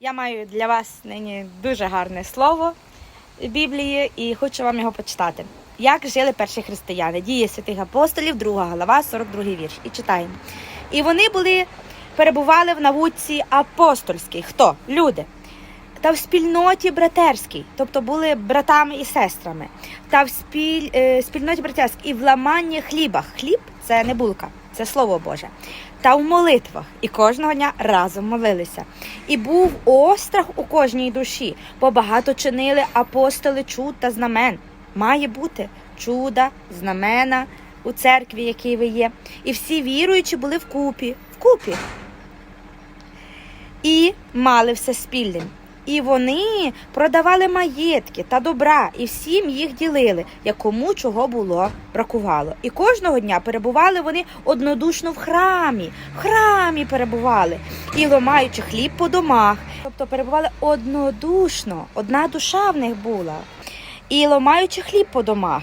Я маю для вас нині дуже гарне слово Біблії і хочу вам його почитати. Як жили перші християни? Дії святих апостолів, 2 глава, 42 вірш. І читаємо. І вони були, перебували в науці апостольській. Хто? Люди. Та в спільноті братерській, тобто були братами і сестрами, та в спіль, е, спільноті братерській і в ламанні хліба. Хліб це не булка, це слово Боже. Та в молитвах, і кожного дня разом молилися. І був острах у кожній душі, бо багато чинили апостоли чуд та знамен. Має бути чуда, знамена у церкві, якій ви є. І всі віруючі були вкупі, вкупі. І мали все спільним. І вони продавали маєтки та добра, і всім їх ділили, якому чого було бракувало. І кожного дня перебували вони однодушно в храмі, в храмі перебували, і ломаючи хліб по домах. Тобто перебували однодушно, одна душа в них була, і ломаючи хліб по домах.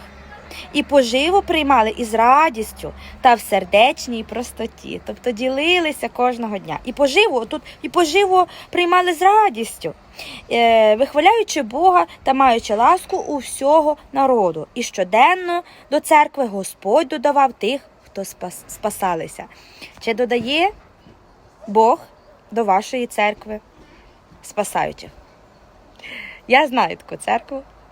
І поживу приймали із радістю та в сердечній простоті, тобто ділилися кожного дня. І поживу тут і поживу приймали з радістю, е, вихваляючи Бога та маючи ласку у всього народу. І щоденно до церкви Господь додавав тих, хто спас, спасалися. Чи додає Бог до вашої церкви спасаючих? Я знаю таку церкву,